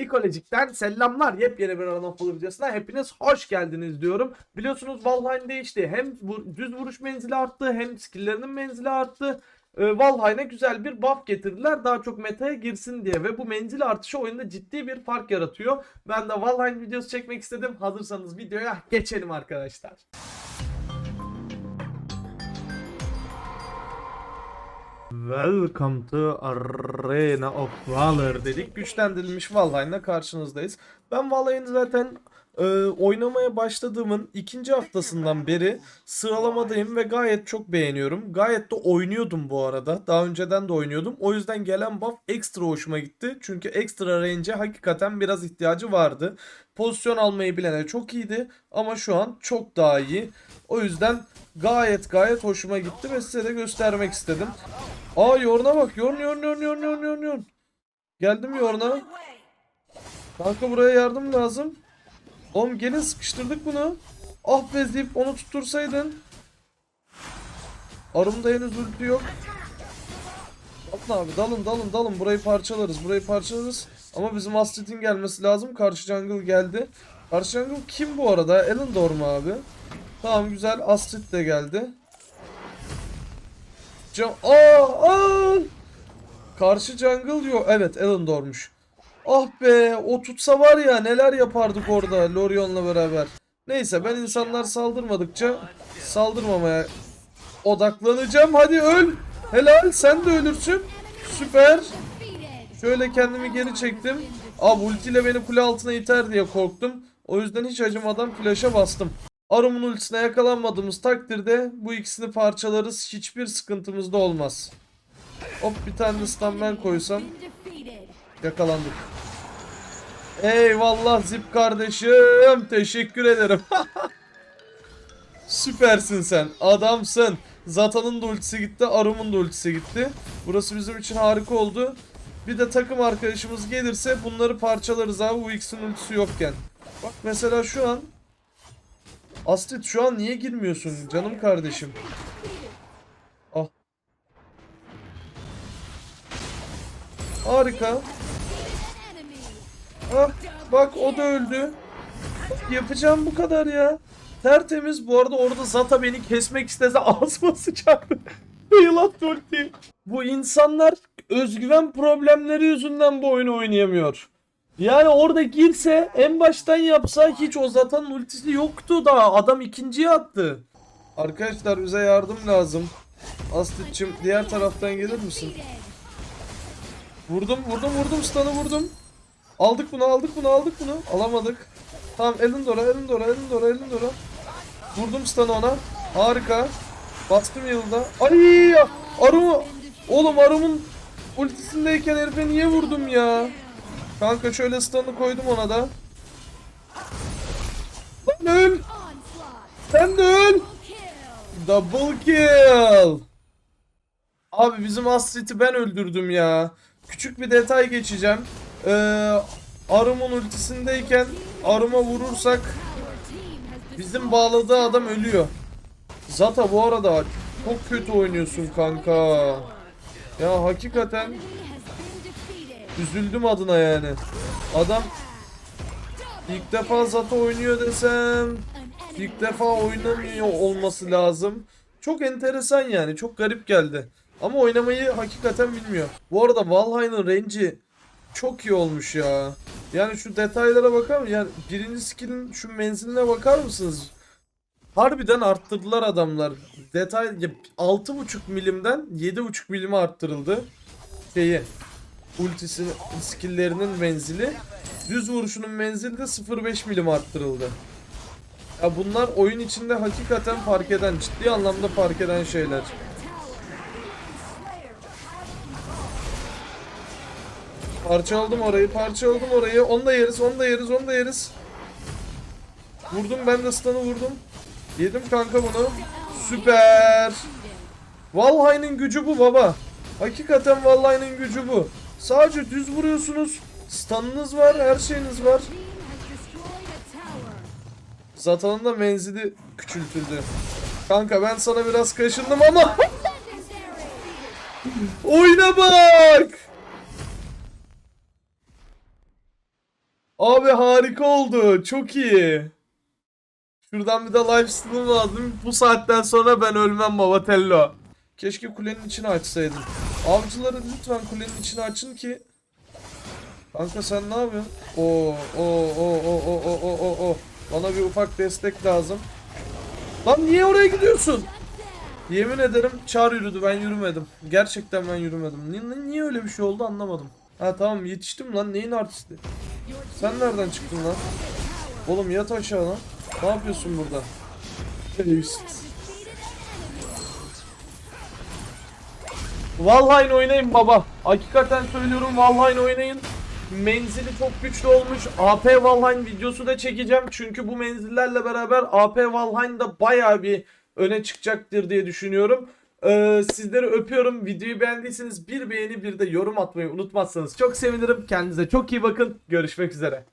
Ekolojik'ten selamlar. Yepyeni bir Run of videosuna hepiniz hoş geldiniz diyorum. Biliyorsunuz Valheim değişti. Hem düz vuruş menzili arttı hem skill'lerinin menzili arttı. Ee, Valheim'e güzel bir buff getirdiler. Daha çok meta'ya girsin diye ve bu menzil artışı oyunda ciddi bir fark yaratıyor. Ben de Valheim videosu çekmek istedim. Hazırsanız videoya geçelim arkadaşlar. Welcome to Arena of Valor dedik. Güçlendirilmiş Valheim'la karşınızdayız. Ben Valheim'i zaten e, oynamaya başladığımın ikinci haftasından beri sıralamadayım ve gayet çok beğeniyorum. Gayet de oynuyordum bu arada. Daha önceden de oynuyordum. O yüzden gelen buff ekstra hoşuma gitti. Çünkü ekstra range'e hakikaten biraz ihtiyacı vardı. Pozisyon almayı bilene çok iyiydi ama şu an çok daha iyi. O yüzden gayet gayet hoşuma gitti ve size de göstermek istedim. Aa Yorn'a bak. Yorn Yorn Yorn Yorn Yorn Yorn. Geldim Yorn'a. Kanka buraya yardım lazım. Oğlum gelin sıkıştırdık bunu. Ah be Zip onu tuttursaydın. Arımda henüz ulti yok. Dalın abi dalın dalın dalın burayı parçalarız burayı parçalarız. Ama bizim Astrid'in gelmesi lazım. Karşı jungle geldi. Karşı jungle kim bu arada? Elendor mu abi? Tamam güzel Astrid de geldi. Can aa, aa! Karşı jungle yok. Evet Elendor'muş. Ah be o tutsa var ya neler yapardık orada Lorion'la beraber. Neyse ben insanlar saldırmadıkça saldırmamaya odaklanacağım. Hadi öl. Helal sen de ölürsün. Süper. Şöyle kendimi geri çektim. Abi ultiyle beni kule altına iter diye korktum. O yüzden hiç acımadan flash'a bastım. Arum'un ultisine yakalanmadığımız takdirde bu ikisini parçalarız. Hiçbir sıkıntımız da olmaz. Hop bir tane de stun ben koysam yakalandık. Eyvallah Zip kardeşim. Teşekkür ederim. Süpersin sen. Adamsın. Zata'nın da ultisi gitti. Arum'un da ultisi gitti. Burası bizim için harika oldu. Bir de takım arkadaşımız gelirse bunları parçalarız abi ikisinin ultisi yokken. Bak mesela şu an Astrid şu an niye girmiyorsun canım kardeşim? Ah. Harika. Ah bak o da öldü. Yapacağım bu kadar ya. Tertemiz. Bu arada orada Zata beni kesmek istese ağzıma sıçardı. Yılan ulti. Bu insanlar özgüven problemleri yüzünden bu oyunu oynayamıyor. Yani orada girse en baştan yapsa hiç o Zata'nın ultisi yoktu da adam ikinciye attı. Arkadaşlar bize yardım lazım. Astrid'cim diğer taraftan gelir misin? Vurdum vurdum vurdum stun'ı vurdum. Aldık bunu aldık bunu aldık bunu. Alamadık. Tamam Elindor'a Elindor'a Elindor'a Elindor'a. Vurdum stun'ı ona. Harika. Bastım yılda. Ay Arum'u. Oğlum Arum'un ultisindeyken herife niye vurdum ya? Kanka şöyle stun'ı koydum ona da. Lan öl. Sen de öl. Double kill. Abi bizim Astrid'i ben öldürdüm ya. Küçük bir detay geçeceğim. Ee, Arum'un ultisindeyken Arum'a vurursak bizim bağladığı adam ölüyor. Zata bu arada çok kötü oynuyorsun kanka. Ya hakikaten üzüldüm adına yani. Adam ilk defa Zata oynuyor desem ilk defa oynamıyor olması lazım. Çok enteresan yani. Çok garip geldi. Ama oynamayı hakikaten bilmiyor. Bu arada Valheim'ın range'i çok iyi olmuş ya. Yani şu detaylara bakar mısın? Yani birinci skill'in şu menziline bakar mısınız? Harbiden arttırdılar adamlar. Detay ya 6.5 milimden 7.5 milime arttırıldı. Şeyi ultisi skill'lerinin menzili. Düz vuruşunun menzili de 0.5 milim arttırıldı. Ya bunlar oyun içinde hakikaten fark eden, ciddi anlamda fark eden şeyler. Parçaladım orayı, parçaladım orayı. Onu da yeriz, onu da yeriz, onu da yeriz. Vurdum ben de stun'ı vurdum. Yedim kanka bunu. Süper. Valheim'in gücü bu baba. Hakikaten Valheim'in gücü bu. Sadece düz vuruyorsunuz. Stun'ınız var, her şeyiniz var. Zata'nın da menzili küçültüldü. Kanka ben sana biraz kaşındım ama oyuna bak. Abi harika oldu. Çok iyi. Şuradan bir de live stream lazım. Bu saatten sonra ben ölmem Babatello. Keşke kulenin içini açsaydın. Avcıları lütfen kulenin içini açın ki. Kanka sen ne yapıyorsun? Oo, oo, oo, oo, oo, oo, oo, oo. Bana bir ufak destek lazım. Lan niye oraya gidiyorsun? Yemin ederim çağır yürüdü ben yürümedim. Gerçekten ben yürümedim. Niye, niye öyle bir şey oldu anlamadım. Ha tamam yetiştim lan neyin artisti? Sen nereden çıktın lan? Oğlum yat aşağı lan. Ne yapıyorsun burada? Valheim oynayın baba. Hakikaten söylüyorum Valheim oynayın. Menzili çok güçlü olmuş. AP Valheim videosu da çekeceğim. Çünkü bu menzillerle beraber AP Valheim da bayağı bir öne çıkacaktır diye düşünüyorum. Ee, sizleri öpüyorum. Videoyu beğendiyseniz bir beğeni bir de yorum atmayı unutmazsanız çok sevinirim. Kendinize çok iyi bakın. Görüşmek üzere.